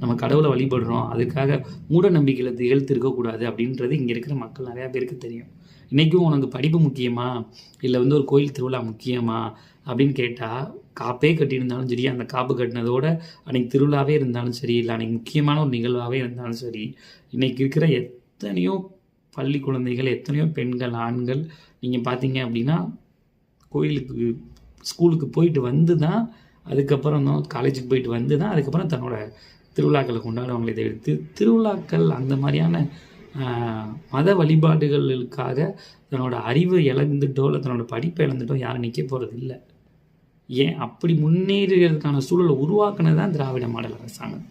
நம்ம கடவுளை வழிபடுறோம். அதுக்காக மூட நம்பிக்கையில் திகழ்த்து இருக்கக்கூடாது அப்படின்றது இங்கே இருக்கிற மக்கள் நிறையா பேருக்கு தெரியும். இன்றைக்கும் உனக்கு படிப்பு முக்கியமா? இல்லை வந்து ஒரு கோயில் திருவிழா முக்கியமா? அப்படின்னு கேட்டால் காப்பே கட்டியிருந்தாலும் சரி அந்த காப்பு கட்டினதோட அன்னைக்கு திருவிழாவே இருந்தாலும் சரி இல்லை அன்றைக்கி முக்கியமான ஒரு நிகழ்வாகவே இருந்தாலும் சரி இன்றைக்கி இருக்கிற எத்தனையோ பள்ளி குழந்தைகள் எத்தனையோ பெண்கள் ஆண்கள் நீங்கள் பார்த்தீங்க அப்படின்னா கோயிலுக்கு ஸ்கூலுக்கு போயிட்டு வந்து தான் அதுக்கப்புறம் தான் காலேஜுக்கு போயிட்டு வந்து தான் அதுக்கப்புறம் தன்னோட திருவிழாக்களை கொண்டாடுவாங்களே தவிர்த்து திருவிழாக்கள் அந்த மாதிரியான மத வழிபாடுகளுக்காக தன்னோட அறிவு இழந்துட்டோ இல்லை தன்னோட படிப்பை இழந்துட்டோ யாரும் நிற்க போகிறது இல்லை. ஏன்? அப்படி முன்னேறுகிறதுக்கான சூழலை உருவாக்குனது தான் திராவிட மாடல் அரசாங்கம்.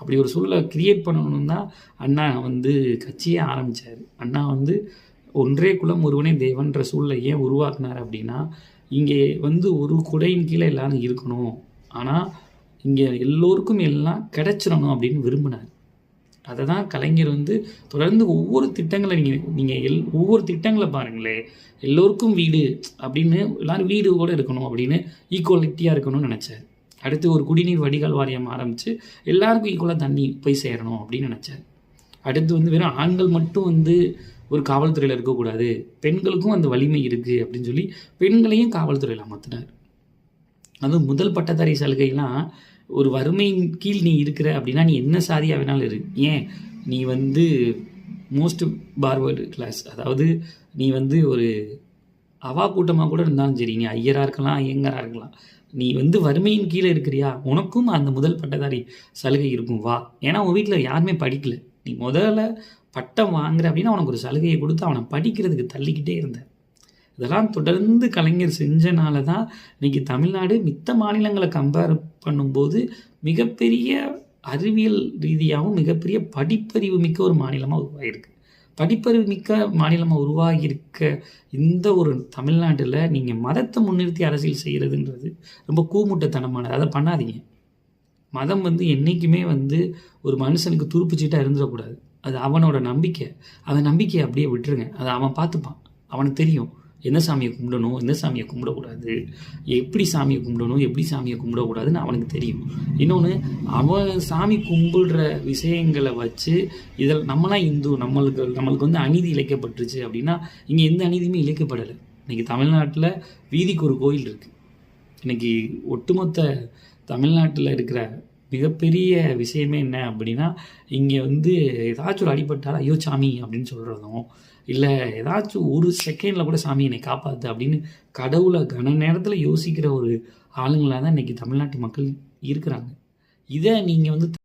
அப்படி ஒரு சூழலை கிரியேட் பண்ணணும் தான் அண்ணா வந்து கட்சியே ஆரம்பித்தார் அண்ணா வந்து ஒன்றே குலம் ஒருவனே தேவன்ற சூழலை ஏன் உருவாக்குனார் அப்படின்னா இங்கே வந்து ஒரு குடையின் கீழே எல்லாரும் இருக்கணும். ஆனால் இங்கே எல்லோருக்கும் எல்லாம் கிடைச்சிடணும் அப்படின்னு விரும்பினார். அதை தான் கலைஞர் வந்து தொடர்ந்து ஒவ்வொரு திட்டங்களை நீங்கள் நீங்கள் எல் ஒவ்வொரு திட்டங்களை பாருங்களேன் எல்லோருக்கும் வீடு அப்படின்னு எல்லாரும் வீடு கூட இருக்கணும் அப்படின்னு ஈக்குவலிட்டியாக இருக்கணும்னு நினச்சார். அடுத்து ஒரு குடிநீர் வடிகால் வாரியம் ஆரம்பித்து எல்லாருக்கும் ஈக்குவலாக தண்ணி போய் சேரணும் அப்படின்னு நினச்சார். அடுத்து வந்து வெறும் ஆண்கள் மட்டும் வந்து ஒரு காவல்துறையில் இருக்கக்கூடாது. பெண்களுக்கும் அந்த வலிமை இருக்குது அப்படின்னு சொல்லி பெண்களையும் காவல்துறையில் அமர்த்தினார். அதுவும் முதல் பட்டதாரி சலுகைலாம் ஒரு வறுமையின் கீழ் நீ இருக்கிற அப்படின்னா நீ என்ன சாதியாக வேணாலும் இரு. ஏன்? நீ வந்து மோஸ்ட் பார்வர்டு கிளாஸ் அதாவது நீ வந்து ஒரு அவா கூட்டமாக கூட இருந்தாலும் சரி நீ ஐயராக இருக்கலாம் ஐயங்கராக இருக்கலாம். நீ வந்து வறுமையின் கீழே இருக்கிறியா? உனக்கும் அந்த முதல் பட்டதாரி சலுகை இருக்கும். வா. ஏன்னா உன் வீட்டில் யாருமே படிக்கல. நீ முதல்ல பட்டம் வாங்குற அப்படின்னு அவனுக்கு ஒரு சலுகையை கொடுத்து அவனை படிக்கிறதுக்கு தள்ளிக்கிட்டே இருந்தேன் இதெல்லாம் தொடர்ந்து கலைஞர் செஞ்சனால தான் இன்னைக்கு தமிழ்நாடு மித்த மாநிலங்களை கம்பேர் பண்ணும்போது மிகப்பெரிய அறிவியல் ரீதியாகவும் மிகப்பெரிய படிப்பறிவு மிக்க ஒரு மாநிலமாக உருவாகிருக்கு படிப்பறிவு மிக்க மாநிலமாக உருவாகியிருக்க இந்த ஒரு தமிழ்நாட்டில் நீங்கள் மதத்தை முன்னிறுத்தி அரசியல் செய்கிறதுன்றது ரொம்ப கூமுட்டத்தனமானது. அதை பண்ணாதீங்க. மதம் வந்து என்றைக்குமே வந்து ஒரு மனுஷனுக்கு துருப்புச்சீட்டாக இருந்துடக்கூடாது. அது அவனோட நம்பிக்கை. அந்த நம்பிக்கையை அப்படியே விட்டுருங்க. அதை அவன் பார்த்துப்பான். அவனுக்கு தெரியும். எந்த சாமியை கும்பிடணும்? எந்த சாமியை கும்பிடக்கூடாது? எப்படி சாமியை கும்பிடணும்? எப்படி சாமியை கும்பிடக்கூடாதுன்னு அவனுக்கு தெரியும். இன்னொன்று அவன் சாமி கும்பிடுற விஷயங்களை வச்சு இதில் நம்மளாம் இந்து நம்மளுக்கு நம்மளுக்கு வந்து அநீதி இழைக்கப்பட்டுருச்சு அப்படின்னா இங்கே எந்த அநீதியுமே இழைக்கப்படலை. இன்றைக்கி தமிழ்நாட்டில் வீதிக்கு ஒரு கோயில் இருக்குது இன்னைக்கு ஒட்டுமொத்த தமிழ்நாட்டில் இருக்கிற மிகப்பெரிய விஷயமே என்ன அப்படின்னா இங்கே வந்து ஏதாச்சும் ஒரு அடிபட்டால் ஐயோ சாமி அப்படின்னு சொல்கிறதும் இல்லை ஏதாச்சும் ஒரு செகண்டில் கூட சாமி என்னை காப்பாற்று அப்படின்னு கடவுளை கன நேரத்தில் யோசிக்கிற ஒரு ஆளுங்களாக தான் இன்றைக்கி தமிழ்நாட்டு மக்கள் இருக்கிறாங்க. இதை நீங்கள் வந்து